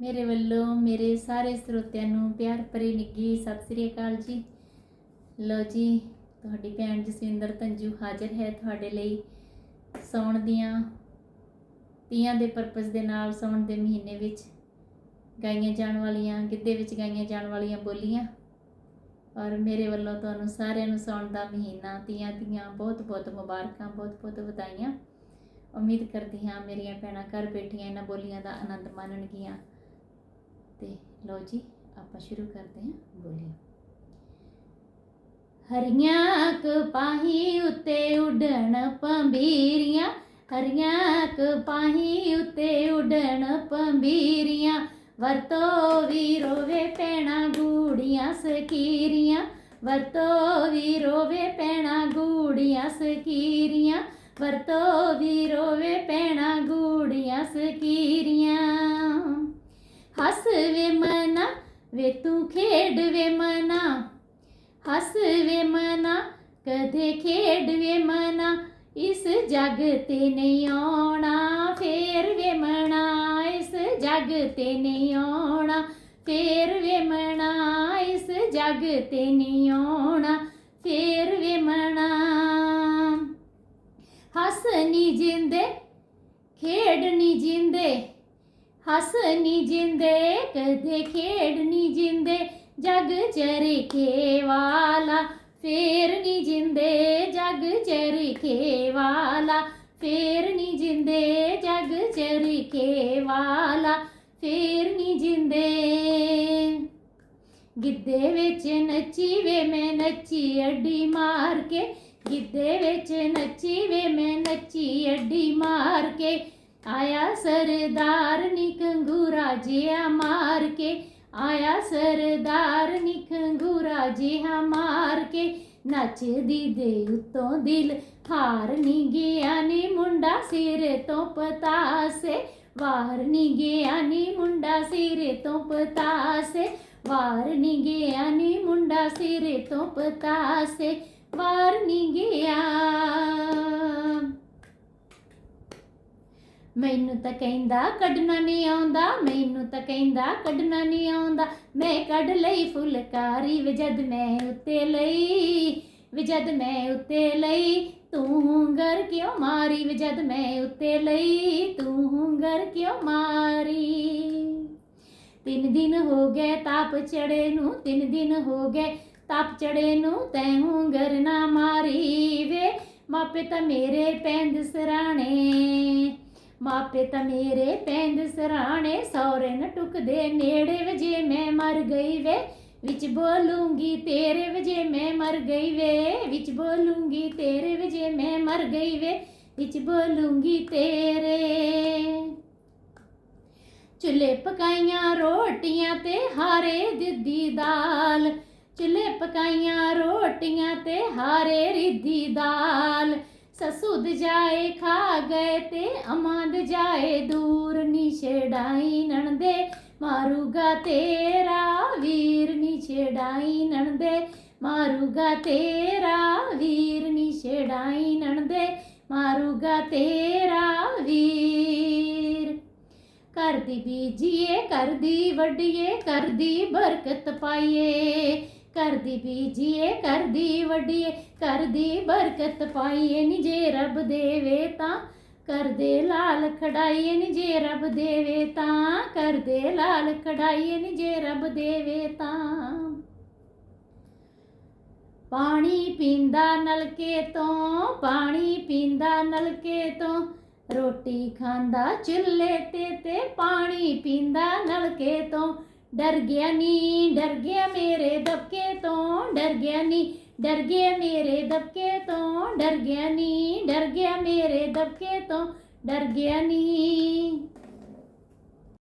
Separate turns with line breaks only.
ਮੇਰੇ ਵੱਲੋਂ ਮੇਰੇ ਸਾਰੇ ਸਰੋਤਿਆਂ ਨੂੰ ਪਿਆਰ ਭਰੀ ਨਿੱਘੀ ਸਤਿ ਸ੍ਰੀ ਅਕਾਲ ਜੀ। ਲੋ ਜੀ, ਤੁਹਾਡੀ ਭੈਣ ਜਸਵਿੰਦਰ ਤੰਜੂ ਹਾਜ਼ਰ ਹੈ ਤੁਹਾਡੇ ਲਈ ਸੌਣ ਦੀਆਂ ਤੀਆਂ ਦੇ ਪਰਪਸ ਦੇ ਨਾਲ ਸੌਣ ਦੇ ਮਹੀਨੇ ਵਿੱਚ ਗਾਈਆਂ ਜਾਣ ਵਾਲੀਆਂ, ਗਿੱਧੇ ਵਿੱਚ ਗਾਈਆਂ ਜਾਣ ਵਾਲੀਆਂ ਬੋਲੀਆਂ। ਔਰ ਮੇਰੇ ਵੱਲੋਂ ਤੁਹਾਨੂੰ ਸਾਰਿਆਂ ਨੂੰ ਸੌਣ ਦਾ ਮਹੀਨਾ, ਤੀਆਂ ਤੀਆਂ ਬਹੁਤ ਬਹੁਤ ਮੁਬਾਰਕਾਂ ਬਹੁਤ ਬਹੁਤ ਵਧਾਈਆਂ। ਉਮੀਦ ਕਰਦੀ ਹਾਂ ਮੇਰੀਆਂ ਭੈਣਾਂ ਘਰ ਬੈਠੀਆਂ ਇਹਨਾਂ ਬੋਲੀਆਂ ਦਾ ਆਨੰਦ ਮਾਣਨਗੀਆਂ। ਤੇ ਲਓ ਜੀ, ਆਪਾਂ ਸ਼ੁਰੂ ਕਰਦੇ ਹਾਂ ਬੋਲੀਆਂ। ਹਰੀਆਂ ਕਪਾਹੀ ਉੱਤੇ ਉਡਣ ਪੰਬੀਰੀਆਂ, ਹਰੀਆਂ ਕਪਾਹੀ ਉੱਤੇ ਉੱਡਣ ਪੰਬੀਰੀਆਂ, ਵਰਤੋ ਵੀ ਰੋਵੇ ਪੈਣਾ ਗੂੜੀਆਂ ਸਕੀਰੀਆਂ, ਵਰਤੋ ਵੀ ਰੋਵੇ ਪੈਣਾ ਗੂੜੀਆਂ ਸਕੀਰੀਆਂ, ਵਰਤੋ ਵੀ ਰੋਵੇ ਪੈਣਾ ਗੂੜੀਆਂ ਸਕੀਰੀਆਂ। ਹੱਸ ਵੇ ਮਨਾ, ਵੇ ਤੂੰ ਖੇਡ ਵੇ ਮਨਾ। ਹੱਸ ਵੇ ਮਨਾ, ਕਦੇ ਖੇਡ ਵੇ ਮਨਾ, ਇਸ ਜੱਗ ਤੇ ਨਹੀਂ ਆਉਣਾ ਫੇਰ ਵੇ ਮਨਾ, ਇਸ ਜੱਗ ਤੇ ਨਹੀਂ ਆਉਣਾ ਫੇਰ ਵੇ ਮਨਾ, ਇਸ ਜਗ ਤੇ ਨਹੀਂ ਆਉਣਾ ਫੇਰ ਵੇ ਮਨਾ। ਹੱਸ ਨਹੀਂ ਜਿੰਦੇ, ਖੇਡ ਨਹੀਂ ਜਿੰਦੇ ਹੱਸ ਨੀ ਜਿੰਦੇ, ਕਦੇ ਖੇਡ ਨੀ ਜਿੰਦੇ, ਜਗ ਚਰਖੇ ਵਾਲਾ ਫੇਰ ਨੀ ਜਿੰਦੇ, ਜਗ ਚਰਖੇ ਵਾਲਾ ਫੇਰ ਨੀ ਜਿੰਦੇ, ਜਗ ਚਰਖੇ ਵਾਲਾ ਫੇਰ ਨੀ ਜਿੰਦੇ। ਗਿੱਧੇ ਵਿੱਚ ਨੱਚੀ ਵੇ ਮੈਂ ਨੱਚੀ ਅੱਡੀ ਮਾਰ ਕੇ। ਗਿੱਧੇ ਵਿੱਚ ਨੱਚੀ ਵੇ ਮੈਂ ਨੱਚੀ ਅੱਡੀ ਮਾਰ ਕੇ। ਆਇਆ ਸਰਦਾਰ ਨੀ ਕੰਗੂਰਾ ਜਿਹਾ ਮਾਰ ਕੇ, ਆਇਆ ਸਰਦਾਰ ਨੀ ਕੰਗੂਰਾ ਜਿਹਾ ਮਾਰ ਕੇ। ਨੱਚਦੀ ਦੇ ਉੱਤੋਂ ਦਿਲ ਹਾਰ ਨੀ ਗਿਆ ਨੀ, ਮੁੰਡਾ ਸਿਰ ਤੋਂ ਪਤਾਸੇ। ਵਾਰ ਨੀ ਗਿਆ ਨੀ, ਮੁੰਡਾ ਸਿਰ ਤੋਂ ਪਤਾਸੇ। ਵਾਰ ਨੀ ਗਿਆ ਨੀ, ਮੁੰਡਾ ਸਿਰ ਤੋਂ ਪਤਾਸੇ। ਵਾਰ ਨੀ ਗਿਆ ਮੈਨੂੰ ਤਾਂ ਕਹਿੰਦਾ ਕੱਢਣਾ ਨਹੀਂ ਆਉਂਦਾ, ਮੈਨੂੰ ਤਾਂ ਕਹਿੰਦਾ ਕੱਢਣਾ ਨਹੀਂ ਆਉਂਦਾ। ਮੈਂ ਕੱਢ ਲਈ ਫੁਲਕਾਰੀ ਵੇ ਜਦ ਮੈਂ ਉੱਤੇ ਲਈ ਵੇ ਜਦ ਮੈਂ ਉੱਤੇ ਲਈ। ਤੂੰ ਹੁੰਗਰ ਕਿਉਂ ਮਾਰੀ ਵੇ ਜਦ ਮੈਂ ਉੱਤੇ ਲਈ? ਤੂੰ ਹੁੰਗਰ ਕਿਉਂ ਮਾਰੀ? ਤਿੰਨ ਦਿਨ ਹੋ ਗਏ ਤਾਪ ਚੜੇ ਨੂੰ, ਤਿੰਨ ਦਿਨ ਹੋ ਗਏ ਤਾਪ ਚੜੇ ਨੂੰ, ਤੈ ਹੁੰਗਰ ਨਾ ਮਾਰੀ ਵੇ। ਮਾਪੇ ਤਾਂ ਮੇਰੇ ਪੈਂਦ ਸਰਾਣੇ। ਮਾਪੇ ਤਾਂ ਮੇਰੇ ਪੈਂਦ ਸਰਾਣੇ ਸੌਰੇ ਨ ਟੁਕਦੇ ਨੇੜੇ ਵਜੇ ਮੈਂ ਮਰ ਗਈ ਵੇ, ਵਿੱਚ ਬੋਲੂੰਗੀ ਤੇਰੇ ਵਜੇ ਮੈਂ ਮਰ ਗਈ ਵੇ, ਵਿੱਚ ਬੋਲੂੰਗੀ ਤੇਰੇ ਵਜੇ ਮੈਂ ਮਰ ਗਈ ਵੇ, ਵਿੱਚ ਬੋਲੂੰਗੀ ਤੇਰੇ। ਚੁੱਲ੍ਹੇ ਪਕਾਈਆਂ ਰੋਟੀਆਂ ਤੇ ਹਾਰੇ ਦਿੱਦੀ ਦਾਲ। ਚੁੱਲ੍ਹੇ ਪਕਾਈਆਂ ਰੋਟੀਆਂ ਤੇ ਹਾਰੇ ਰਿੱਧੀ ਦਾਲ। ਸਸੁਦ ਜਾਏ ਖਾ ਗਏ ਤੇ ਅਮਾਂਦ ਜਾਏ ਦੂਰ ਨੀ ਛੇੜਾਈ ਨਣਦੇ, ਮਾਰੂਗਾ ਤੇਰਾ ਵੀਰ ਨੀ ਛੇੜਾਈ ਨਣਦੇ, ਮਾਰੂਗਾ ਤੇਰਾ ਵੀਰ ਨੀ ਛੇੜਾਈ ਨਣਦੇ, ਮਾਰੂਗਾ ਤੇਰਾ ਵੀਰ ਕਰਦੀ ਬੀਜੀਏ ਕਰਦੀ ਵੱਡੀਏ ਕਰਦੀ ਬਰਕਤ ਪਾਈਏ। ਕਰਦੀ ਬੀਜੀਏ ਕਰਦੀ ਵੱਡੀਏ ਕਰਦੀ ਬਰਕਤ ਪਾਈਏ ਨੀ ਜੇ ਰੱਬ ਦੇਵੇ ਤਾਂ। ਕਰਦੇ ਲਾਲ ਖੜਾਈਏ ਨੀ ਜੇ ਰੱਬ ਦੇਵੇ ਤਾਂ। ਕਰਦੇ ਲਾਲ ਖੜਾਈਏ ਨੀ ਜੇ ਰੱਬ ਦੇਵੇ ਤਾਂ। ਪਾਣੀ ਪੀਂਦਾ ਨਲਕੇ ਤੋਂ, ਪਾਣੀ ਪੀਂਦਾ ਨਲਕੇ ਤੋਂ। ਰੋਟੀ ਖਾਂਦਾ, ਚੁੱਲ੍ਹੇ ਤੇ ਤੇ ਪਾਣੀ ਪੀਂਦਾ, ਨਲਕੇ ਤੋਂ। ਡਰ ਗਿਆ ਨੀ, ਡਰ ਗਿਆ ਮੇਰੇ ਦਬਕੇ ਤੋਂ। ਡਰ ਗਿਆ ਨੀ, ਡਰ ਗਿਆ ਮੇਰੇ ਦਬਕੇ ਤੋਂ। ਡਰ ਗਿਆ ਨੀ, ਡਰ ਗਿਆ ਮੇਰੇ ਦਬਕੇ ਤੋਂ। ਡਰ ਗਿਆ ਨੀ।